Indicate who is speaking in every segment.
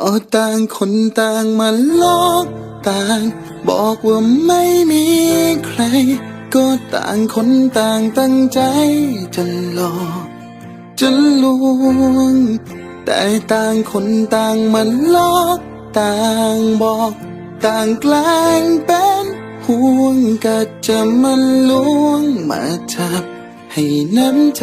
Speaker 1: ก็ต่างคนต่างมาลอกต่าง บอกว่าไม่มีใคร ก็ต่างคนต่างตั้งใจจะหลอกจะลวง แต่ต่างคนต่างมันลอกต่างบอก ต่างแกล้งเป็นห่วงก็จะมันลวงมาจับให้น้ำใจ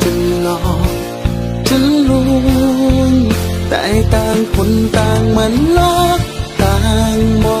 Speaker 1: จะลวงแต่ต่างคนต่างมันลอกต่างมอง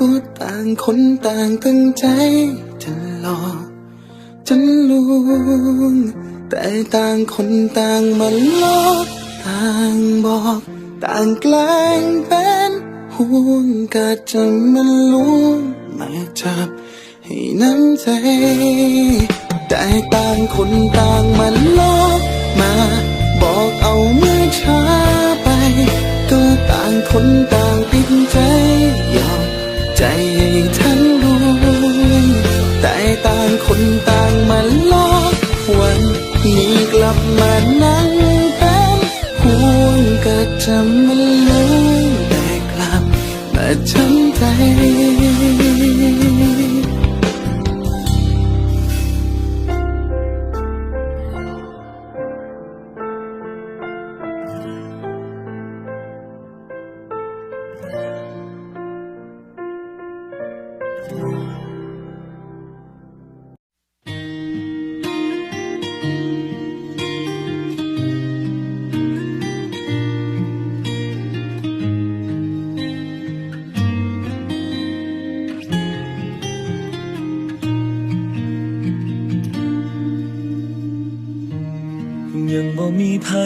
Speaker 1: ก็ต่างคนต่างตั้งใจจะหลอกจะลวงแต่ต่างคนต่างมันลอกต่างบอก ต่างแกล้งเป็นห่วงก็จะมันลวงมาจับให้น้ำใจแต่ต่างคนต่างมันลอกมา บอกเอาเมื่อช้าไป ก็ต่างคนต่างปิดใจยอมใจ ก็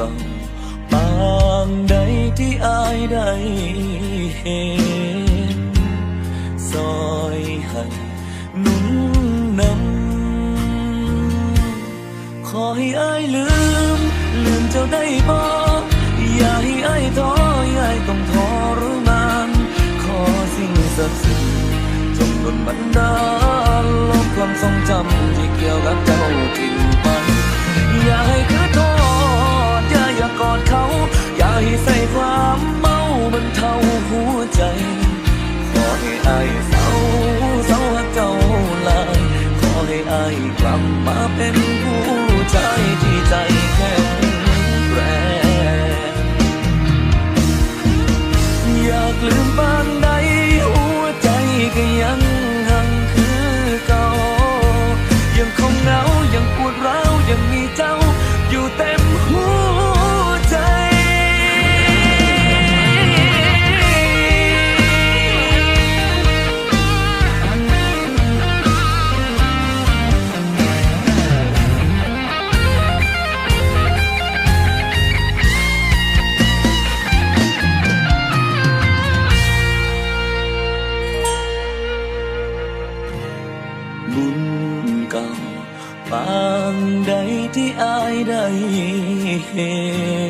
Speaker 2: ก่าปางใดที่อายได้เห็นซอยให้หนุนนำขอให้อายลืม ลืมเจ้าได้บ่อย่าให้อายท้ออย่าให้ต้องทรมานขอสิ่งศักดิ์สิทธิ์จงดลบันดาลลบความทรงจำที่เกี่ยวกับเจ้าทิ้งไปอย่าให้คือโทษ อยากอดเขา อย่าให้ใส่ความเมาบรรเทาหัวใจ ขอให้อายเศร้าเศร้ากเจ้าลายขอให้อายกลับมาเป็นผู้ชายที่ใจแข็ง ที่อายได้เห็น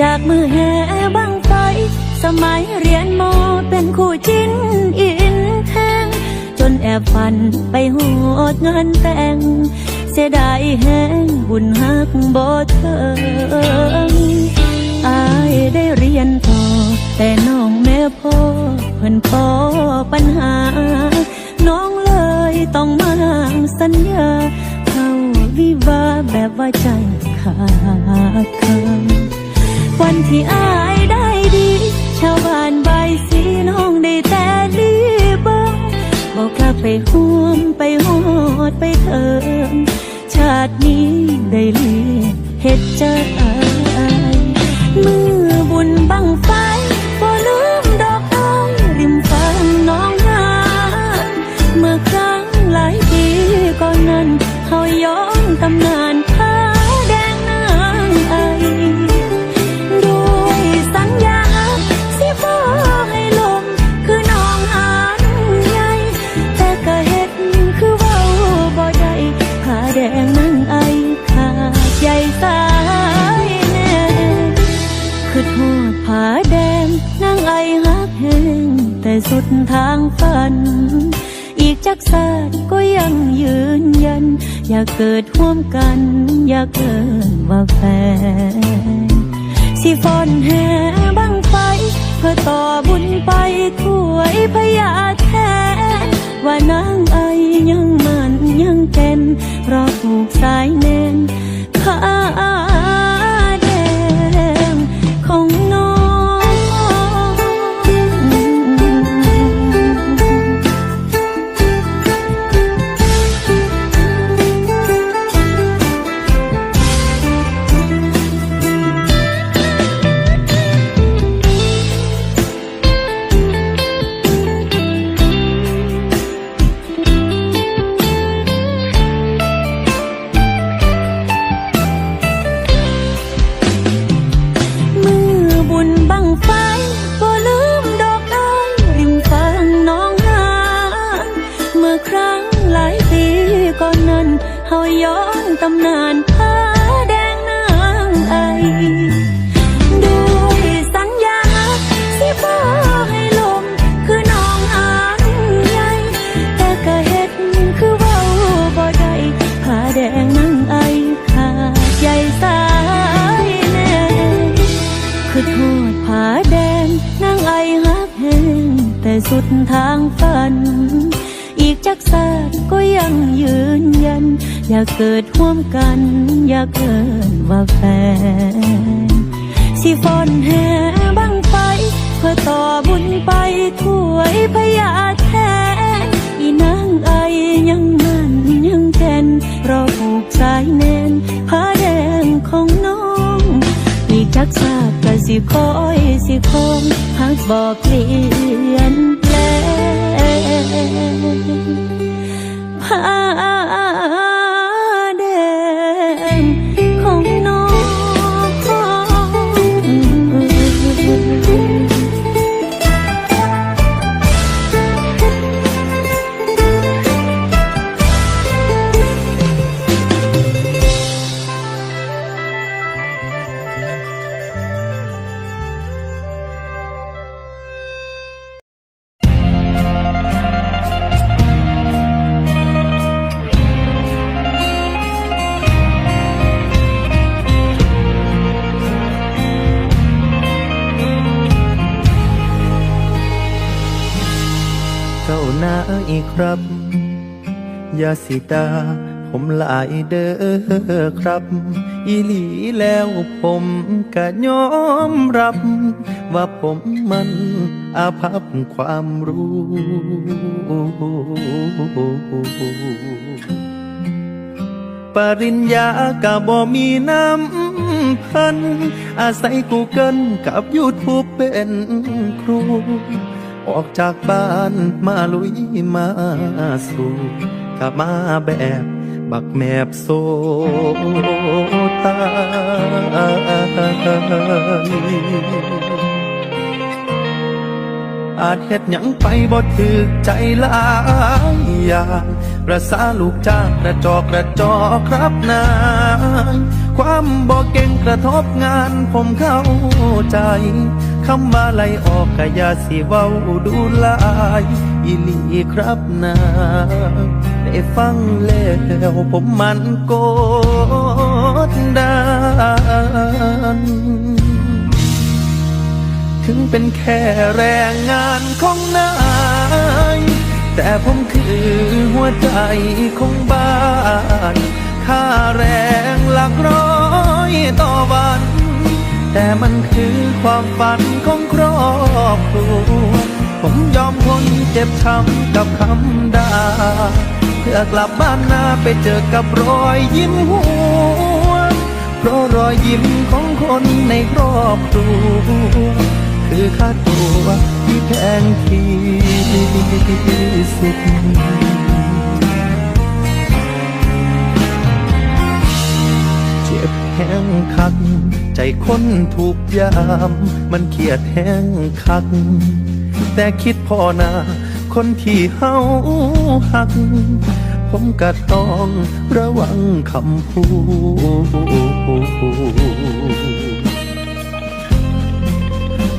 Speaker 3: จากมือแห่บังไฟ สมัยเรียนมอเป็นคู่จิ้นอินแทงจนแอบฝันไปหดงานแต่ง เสียดายแห้งบุญหักบ่เทิงอายได้เรียนต่อ แต่น้องแม่พ่อเพิ่นพอปัญหา น้องเลยต้องมาสัญญาเข้าวิวาแบบว่าใจขาดคำ วันที่อายได้ดี ชาวบ้านใบสีน้องได้แต่ลีเบิงบอกกลับไปห่วมไปหอดไปเถิงชาตินี้ได้เลียเฮ็ดใจมื สุดทางฝัน อีกจักศาสตร์ก็ยังยืนยัน อยากเกิดร่วมกัน อยากเกิดว่าแฟนสิฟอนแห่บังไฟ เพื่อต่อบุญไปถวยพญาแทน ว่านางไอยังมันยังเก่น เฮาย้อนตำนานผ้าแดงนางไอด้วยสัญญาสิบ่ให้ลมคือน้องหางใหญ่แต่ก็เฮ็ดคือเว้าบ่ได้ผ้าแดงนางไอขาดใจสายแน่คือโทษผ้าแดงนางไอฮักแหงแต่สุดทางฝัน อีกจักศาสตร์ก็ยังยืนยัน อยากเกิดร่วมกัน อยากเกิดว่าแฟน สิฟอนแห่บังไฟเพื่อต่อบุญไปถวยพญาแทนอีนางไอยังมันยังแก่นรอผูกสายแน่นผ้าแดงของน้อง อีกจักศาสตร์ก็สิคอยสิคงหักบอกเปลี่ยน
Speaker 4: ครับ ยาสิตา ผมหลายเด้อครับ อีหลีแล้วผมก็ยอมรับ ว่าผมมันอาภัพความรู้ ปริญญากะบ่มีน้ำพัน อาศัยกูเกิลกับยูทูบเป็นครู ออกจากบ้านมาลุยมาสู่กลับมาแบบบักแมบโซตายอาจเฮ็ดหยังไปบ่ถึกใจหลายอย่างประสาลูกจ้างกระจอกกระจอกครับนายความบ่เก่งกระทบงานผมเข้าใจ คำว่าไล่ออกกะยาสิเว้าดูลายอีลีครับนาได้ฟังแล้วผมมันโกดดันถึงเป็นแค่แรงงานของนาย แต่ผมคือหัวใจของบ้านค่าแรงหลักร้อยต่อวัน แต่มันคือความฝัน ของครอบครัว ผมยอมทนเจ็บช้ำกับคำด่า เพื่อกลับบ้านนาไปเจอกับรอยยิ้มหัวเพราะรอยยิ้มของคนในครอบครัว คือค่าตัวที่แพงที่สุด แห้งคัก ใจคนถูกยาม มันเครียดแห้งคัก แต่คิดพอนา คนที่เฮาหัก ผมก็ต้องระวังคำพูด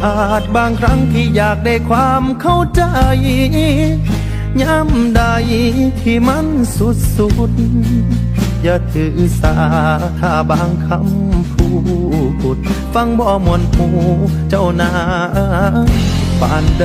Speaker 4: อาจบางครั้งที่อยากได้ความเข้าใจ ย้ำใดที่มันสุดสุด อย่าถือสาถ้าบางคำพูด ฟังบ่มวนหูเจ้านาปานใด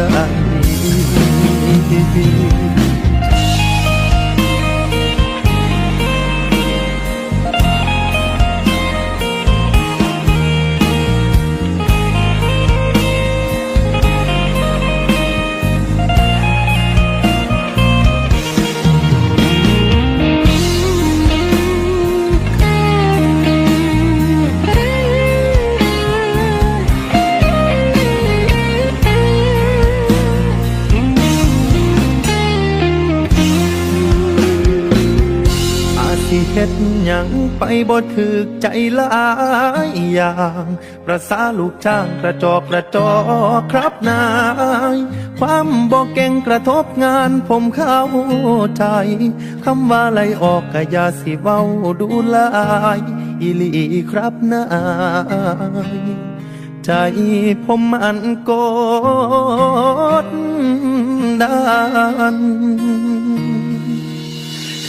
Speaker 4: ไปบ่ถึกใจหลายอย่าง ประสาลูกจ้างกระจอกกระจอกครับนาย ความบ่เก่งกระทบงานผมเข้าใจ คำว่าไลออกก็อย่าสิเว้าดูลายอีลีครับนายใจผมมันกดดัน